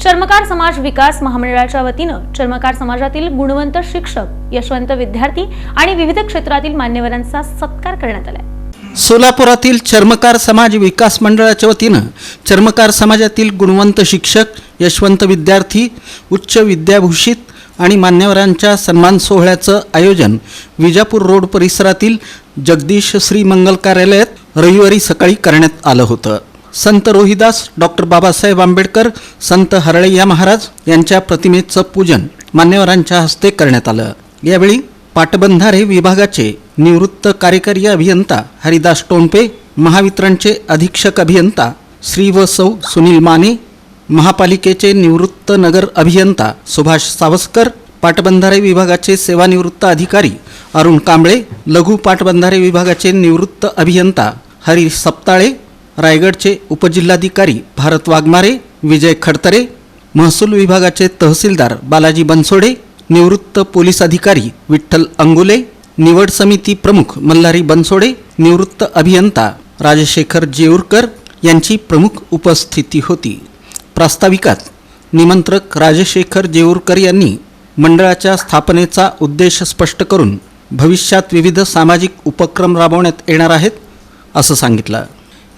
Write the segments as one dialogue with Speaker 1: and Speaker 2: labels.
Speaker 1: चर्मकार समाज विकास महामंडळाच्या वतीनं चर्मकार समाजातील गुणवंत शिक्षक यशवंत विद्यार्थी आणि विविध क्षेत्रातील मान्यवरांचा सत्कार करण्यात आला
Speaker 2: सोलापुरातील चर्मकार समाज विकास मंडळाच्या वतीनं चर्मकार समाजातील गुणवंत शिक्षक यशवंत विद्यार्थी उच्च विद्याभूषित आणि मान्यवरांच्या सन्मान सोहळ्याचं आयोजन विजापूर रोड परिसरातील जगदीश श्री मंगल कार्यालयात रविवारी सकाळी करण्यात आलं होतं. संत रोहिदास डॉक्टर बाबासाहेब आंबेडकर संत हरळय्या महाराज यांच्या प्रतिमेचं पूजन मान्यवरांच्या हस्ते करण्यात आलं. यावेळी पाटबंधारे विभागाचे निवृत्त कार्यकारी अभियंता हरिदास टोंपे महावितरणचे अधीक्षक अभियंता श्री व सौ सुनील माने महापालिकेचे निवृत्त नगर अभियंता सुभाष सावस्कर पाटबंधारे विभागाचे सेवानिवृत्त अधिकारी अरुण कांबळे लघु पाटबंधारे विभागाचे निवृत्त अभियंता हरी सप्ताळे रायगडचे उपजिल्हाधिकारी भारत वाघमारे विजय खडतरे महसूल विभागाचे तहसीलदार बालाजी बनसोडे निवृत्त पोलीस अधिकारी विठ्ठल अंगुले निवड समिती प्रमुख मल्हारी बनसोडे निवृत्त अभियंता राजशेखर जेऊरकर यांची प्रमुख उपस्थिती होती. प्रास्ताविकात निमंत्रक राजशेखर जेऊरकर यांनी मंडळाच्या स्थापनेचा उद्देश स्पष्ट करून भविष्यात विविध सामाजिक उपक्रम राबवण्यात येणार आहेत असं सांगितलं.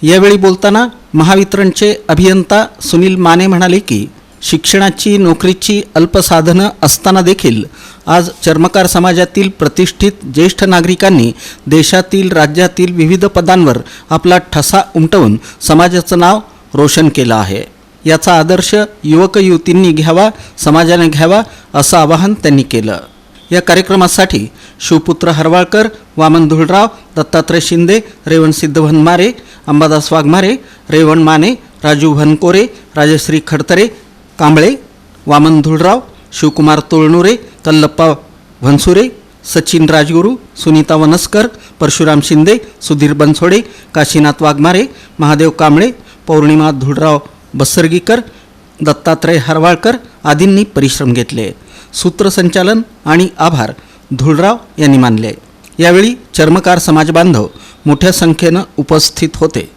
Speaker 2: यावेळी बोलताना महावितरणचे अभियंता सुनील माने म्हणाले की शिक्षणाची नोकरीची अल्पसाधनं असताना देखील आज चर्मकार समाजातील प्रतिष्ठित ज्येष्ठ नागरिकांनी देशातील राज्यातील विविध पदांवर आपला ठसा उमटवून समाजाचं नाव रोशन केलं आहे. याचा आदर्श युवक युवतींनी घ्यावा समाजाने घ्यावा असं आवाहन त्यांनी केलं. या कार्यक्रमासाठी शिवपुत्र हरवाळकर वामन धुळराव दत्तात्रय शिंदे रेवण सिद्ध भनमारे अंबादास वाघमारे रेवण माने राजू भनकोरे राजश्री खडतरे कांबळे वामन धुळराव शिवकुमार तोळनुरे कल्लप्पा भन्सुरे सचिन राजगुरू सुनीता वनस्कर परशुराम शिंदे सुधीर बनसोडे काशीनाथ वाघमारे महादेव कांबळे पौर्णिमा धुळराव बसर्गीकर दत्तात्रय हरवाळकर आदींनी परिश्रम घेतले. सूत्रसंचालन आणि आभार धुळराव यांनी मानले. यावेळी चर्मकार समाज बांधव मोठ्या संख्येनं उपस्थित होते.